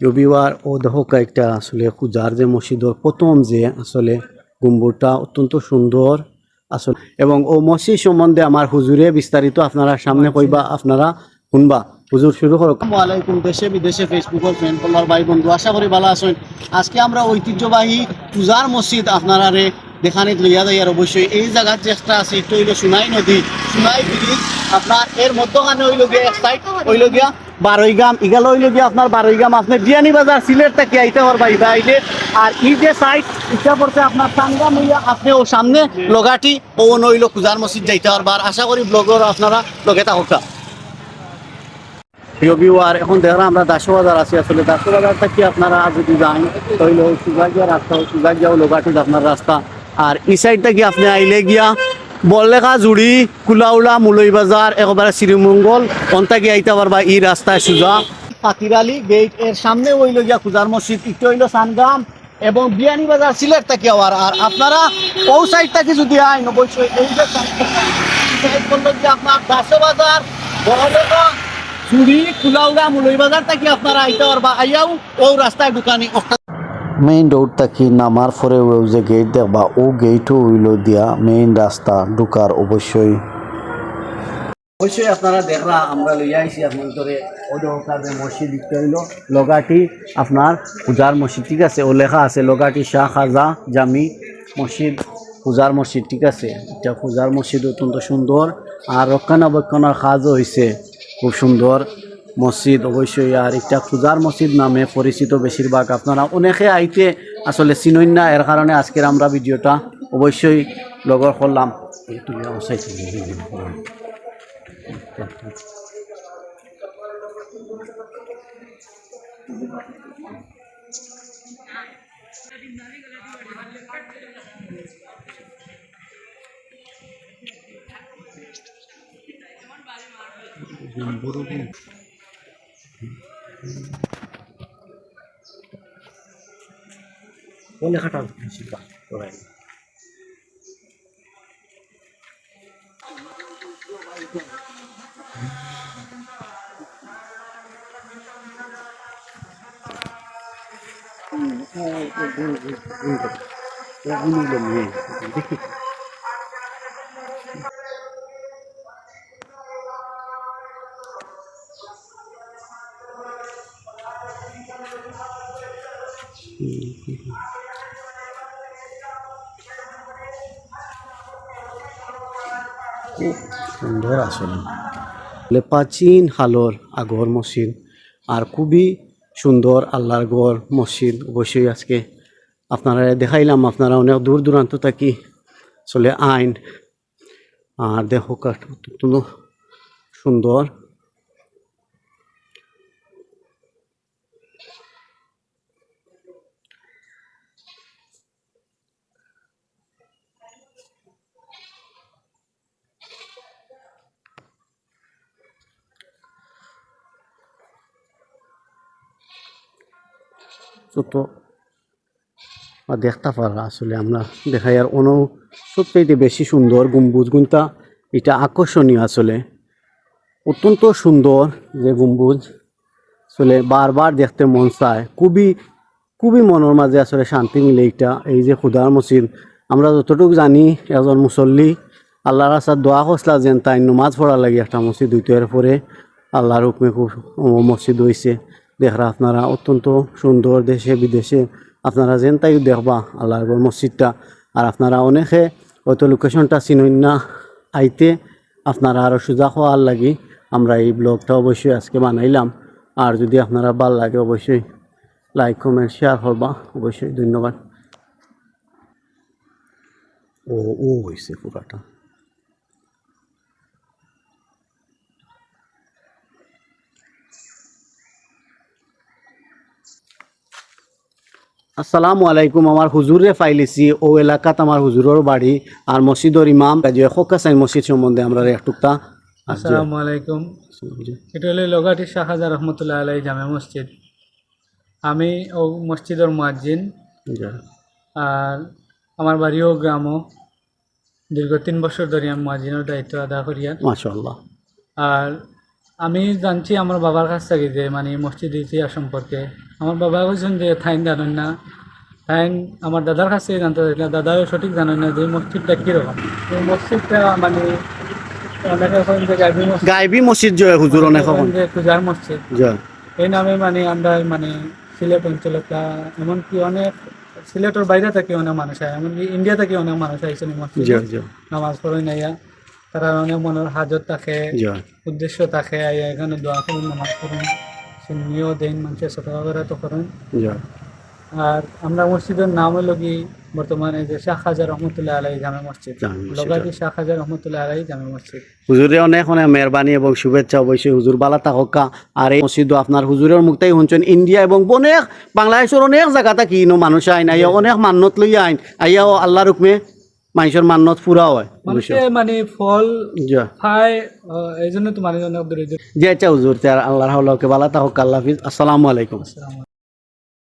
রবিবার ও দেখো কয়েকটা আসলে পূজার যে মসজিদর প্রথম যে আসলে গম্বুরটা অত্যন্ত সুন্দর আসলে। এবং ও মসজিদ সম্বন্ধে আমার হুজুরে বিস্তারিত আপনারা সামনে কইবা আপনারা শুনবা। হুজুর শুরু করো। আলাইকুম দেশে বিদেশে ফেসবুকের ফ্রেন্ড ফলোয়ার ভাই বন্ধু আশা করি ভালো আছেন। আজকে আমরা ঐতিহ্যবাহী পূজার মসজিদ আপনারা রে দেখানি লইয়া যাই আর অবশ্যই এই জায়গার চেষ্টা আছে একটু হইল সোনাই নদী। সোনাই ব্রিজ আপনার এর মধ্যখানে হইল গিয়া এক সাইড হইল গিয়া বারোইগাম ইগাল হইল গিয়া আপনার বারোইগাম আপনি বিয়ানি বাজার, সিলেট থেকে আইতে পারবা ইবা আইলে আর এই যে সাইড ইচ্ছা করছে আপনার সাঙ্গাম হইয়া আপনি ও সামনে। লগাটি ও নইল পূজার মসজিদ যাইতে পারবা আশা করি ব্লগর আপনারা লগে থাকা প্রিয় এখন আমরা আছি। আসলে থেকে আপনারা যদি যান তাহলে সুগাগিয়া রাস্তা। সুগাগিয়া লোগাটিত আপনার রাস্তা। আর এই সাইড থেকে আপনি আইলে গিয়া বললেখা জুড়ি কুলাউলা মুলই বাজার একেবারে শ্রীমঙ্গল অন্তা গিয়ে আইতে পারবা এই রাস্তায় সুজা। পাতিরালি গেটের সামনে হইল গিয়া পূজার মসজিদ একটু হইল সানগাম এবং বিয়ানি বাজার সিলেট থেকে আবার আর আপনারা ও সাইড থেকে যদি আইন অবশ্যই এই যে আপনার দাসো বাজার বড়লেখা চুরি কুলাউলা মুলই বাজার থেকে আপনারা আইতে পারবা আইয়াও ও রাস্তায় দোকানি মেইন রোড থেকে নামার পরে ও যে গেট দেখবা ও গেটও হইল দিয়া মেইন রাস্তা ঢুকার অবশ্যই। অবশ্যই আপনারা দেখলা আমরা লইয়া আইছি আপনার ধরে। মসজিদ দিতে হইল। লগাটি আপনার পূজার মসজিদ, ঠিক আছে? ও লেখা আছে, লগাটি শাহ খাজা জামি মসজিদ, পূজার মসজিদ, ঠিক আছে? এটা পূজার মসজিদ অত্যন্ত সুন্দর। আর রক্ষণাবেক্ষণের কাজও হয়েছে খুব সুন্দর। মসজিদ, অবশ্যই। আর একটা পূজার মসজিদ নামে পরিচিত বেশিরভাগ। আপনারা অনেকে আইতে আসলে চিনই না, এর কারণে আজকের আমরা ভিডিওটা অবশ্যই লগর করলাম। একটু অবশ্যই ও লেখাটা শিখবা তোরাই খুব সুন্দর আসলে প্রাচীন হালর আগর মসজিদ আর খুবই সুন্দর আল্লাহর গড় মসজিদ। অবশ্যই আজকে আপনারা দেখাইলাম, আপনারা অনেক দূর দূরান্ত থাকি, চলে আইন। আর কত সুন্দর আর দেখতে পারা আসলে আমরা দেখাই আর অন সবচাইতে বেশি সুন্দর গম্বুজ গুনটা এটা আকর্ষণীয় আসলে। অত্যন্ত সুন্দর যে গম্বুজ। আসলে বারবার দেখতে মন চায়। খুবই খুবই মনের মাঝে আসলে শান্তি মিলে এটা। এই যে খুদার মসজিদ, আমরা যতটুকু জানি এজন মুসল্লি, আল্লাহর আসার দোয়া খসলা যেন তাই নমাজ পড়া লাগে একটা মসজিদ দুইটার পরে আল্লাহর হুকমে খুব মসজিদ হয়েছে দেখরা আপনারা অত্যন্ত সুন্দর দেশে, বিদেশে আপনারা যেন তাই দেখবা, আল্লাহর মসজিদটা। আর আপনারা অনেকে হয়তো লোকেশনটা চিনই না, আইতে আপনারা আরও সুজা হওয়ার লাগি। আমরা এই ব্লগটা অবশ্যই আজকে বানাইলাম। আর যদি আপনারা ভালো লাগে অবশ্যই লাইক কমেন্ট শেয়ার করবা। অবশ্যই ধন্যবাদ। ও ও হয়েছে পুরাটা আসসালামু আলাইকুম আমার হুজুরে ফাইলিছি ও এলাকাত আমার হুজুরের বাড়ি আর মসজিদর ইমাম। কাজী মসজিদ সম্বন্ধে আমরা একটুকটা আসসালামু আলাইকুম। এটা হলো লগাটি শাহজাদ রহমতুল্লাহ আলাই জামে মসজিদ। আমি ও মসজিদের মুয়াজ্জিন। আর আমার বাড়িও গ্রামও দীর্ঘ তিন বছর ধরে আমি মুয়াজ্জিনের দায়িত্ব আদা করিয়া। মাশাল্লাহ আর আমি জানছি আমার বাবার কাছ থেকে যে মানে মসজিদ ইতিহাস সম্পর্কে। আমার বাবা বলছেন যে থাইন জানেন না। থাইন আমার দাদার কাছে জানতে চাইছিলাম দাদাও সঠিক জানেন না যে মসজিদটা কীরকম। এই মসজিদটা মানে গাইবি মসজিদ। গাইবি মসজিদ জয় হুজুর অনেক যে পূজার মসজিদ। জয় এই নামে মানে আমরা মানে সিলেট এমনকি অনেক সিলেটের বাইরে থেকে অনেক মানুষ এমনকি ইন্ডিয়া থেকে অনেক মানুষ আইসেন মসজিদে। নামাজ পড়ে নাইয়া তারা অনেক মনের হাজত থাকে উদ্দেশ্য থাকে এখানে দোয়া করুন নামাজ পড়ুন সিন্নিও দেন মানুষের সতর্ক করে তো করুন। আর আমরা মসজিদের নাম হলো কি বর্তমানে যে শাহ খাজা রহমতুল্লাহ আলাই জামে মসজিদ। লগাতি শাহ খাজা রহমতুল্লাহ আলাই জামে মসজিদ। হুজুরে অনেক অনেক মেহরবানি এবং শুভেচ্ছা অবশ্যই হুজুর বালা থাকা আর এই মসজিদ আপনার হুজুরের মুক্তাই শুনছেন ইন্ডিয়া এবং অনেক বাংলাদেশের অনেক জায়গাতে কিনো মানুষ আইন আইয়া অনেক মান্নত লইয়া আইন আইয়াও আল্লাহ হুকমে মানুষের মান্নত পুরা হয় মানে ফল খায় আহ, এই জন্য তো মানুষ অনেক দূরে দূরে যে আল্লাহ তে বালা তাহক আল্লাহ হাফিজ। আসসালামু আলাইকুম।